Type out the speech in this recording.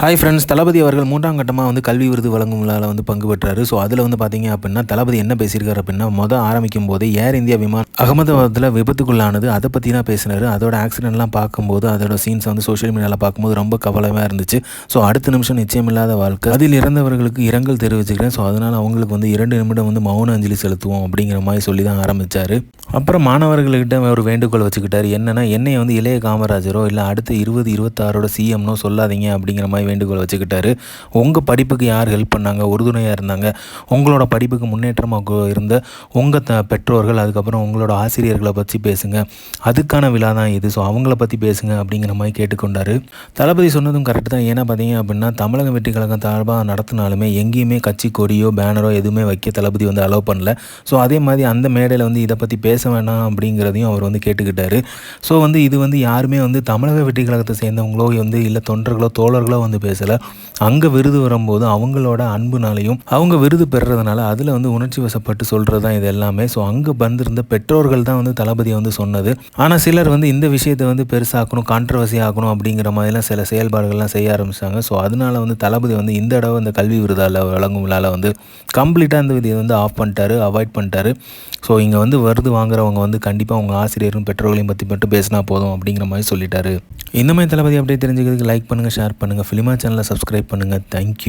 Hi friends தளபதி அவர்கள் மூன்றாம் கட்டமாக வந்து கல்வி விருது வழங்கும் விழாவில் வந்து பங்கு பெற்றாரு. ஸோ அதில் வந்து பார்த்தீங்க அப்படின்னா தளபதி என்ன பேசியிருக்காரு அப்படின்னா மொதல் ஆரம்பிக்கும் போது ஏர் இந்தியா விமானம் அகமதாபாத்தில் விபத்துக்குள்ளானது. அதை பற்றி தான் பேசினார். அதோட ஆக்சிடென்ட்லாம் பார்க்கும்போது அதோட சீன்ஸ் வந்து சோஷியல் மீடியாவில் பார்க்கும்போது ரொம்ப கவலையாக இருந்துச்சு. ஸோ அடுத்த நிமிஷம் நிச்சயமில்லாத வாழ்க்கை. அதில் இறந்தவர்களுக்கு இரங்கல் தெரிவிச்சுக்கிறேன். ஸோ அதனால் அவங்களுக்கு வந்து இரண்டு நிமிடம் வந்து மௌன அஞ்சலி செலுத்துவோம் அப்படிங்கிற மாதிரி சொல்லி தான் ஆரம்பித்தார் அப்புறம் மாணவர்கள்கிட்ட ஒரு வேண்டுகோள் வச்சுக்கிட்டார். என்னென்னா என்னை வந்து இளைய காமராஜரோ இல்லை அடுத்த இருபது இருபத்தாறோட சிஎம்னோ சொல்லாதீங்க அப்படிங்கிற மாதிரி வேண்டுகோள் வச்சுக்கிட்டாரு. உங்கள் படிப்புக்கு யார் ஹெல்ப் பண்ணாங்க? உறுதுணையாக இருந்தாங்க. உங்களோட படிப்புக்கு முன்னேற்றமாக இருந்த உங்கள் த பெற்றோர்கள் அதுக்கப்புறம் உங்களோட ஆசிரியர்களை பற்றி பேசுங்க. அதுக்கான விழா தான் இது. ஸோ அவங்கள பற்றி பேசுங்க அப்படிங்கிற மாதிரி கேட்டுக்கொண்டார். தளபதி சொன்னதும் கரெக்டு தான். ஏன்னா பார்த்தீங்க அப்படின்னா தமிழக வெற்றி கழகம் சார்பாக நடத்தினாலுமே எங்கேயுமே கட்சி கொடியோ பேனரோ எதுவுமே வைக்க தளபதி வந்து அலோவ் பண்ணல. ஸோ அதே மாதிரி அந்த மேடையில் வந்து இதை பற்றி பேச பேச வேணாம் அப்படிங்கிறதையும் அவர் வந்து கேட்டுக்கிட்டாரு. ஸோ வந்து இது வந்து யாருமே வந்து தமிழக வெற்றி கழகத்தை சேர்ந்தவங்களோ வந்து இல்லை தொண்டர்களோ தோழர்களோ வந்து பேசலை. அங்கே விருது வரும்போது அவங்களோட அன்புனாலையும் அவங்க விருது பெறுறதுனால அதில் வந்து உணர்ச்சி வசப்பட்டு சொல்கிறது தான் இது எல்லாமே. ஸோ அங்கே வந்திருந்த பெற்றோர்கள் தான் வந்து தளபதி வந்து சொன்னது. ஆனால் சிலர் வந்து இந்த விஷயத்தை வந்து பெருசாக்கணும் கான்ட்ரவர்சி ஆகணும் அப்படிங்கிற மாதிரிலாம் சில செயல்பாடுகள்லாம் செய்ய ஆரம்பித்தாங்க ஸோ அதனால வந்து தளபதி வந்து இந்த தடவை இந்த கல்வி விருதால் வழங்கும் விழாவில் வந்து கம்ப்ளீட்டாக இந்த விதியை வந்து ஆஃப் பண்ணிட்டாரு அவாய்ட் பண்ணிட்டாரு. ஸோ இங்கே வந்து விருது வாங்குறவங்க வந்து கண்டிப்பாக அவங்க ஆசிரியரும் பெற்றோர்களையும் பற்றி மட்டும் பேசினா போதும் அப்படிங்கிற மாதிரி சொல்லிட்டாரு. இந்த மாதிரி தளபதி அப்படியே தெரிஞ்சுக்கிறதுக்கு லைக் பண்ணுங்கள் ஷேர் பண்ணுங்கள் ஃபிலிமா சேனலை சப்ஸ்கிரைப் பண்ணுங்கள் தேங்க்யூ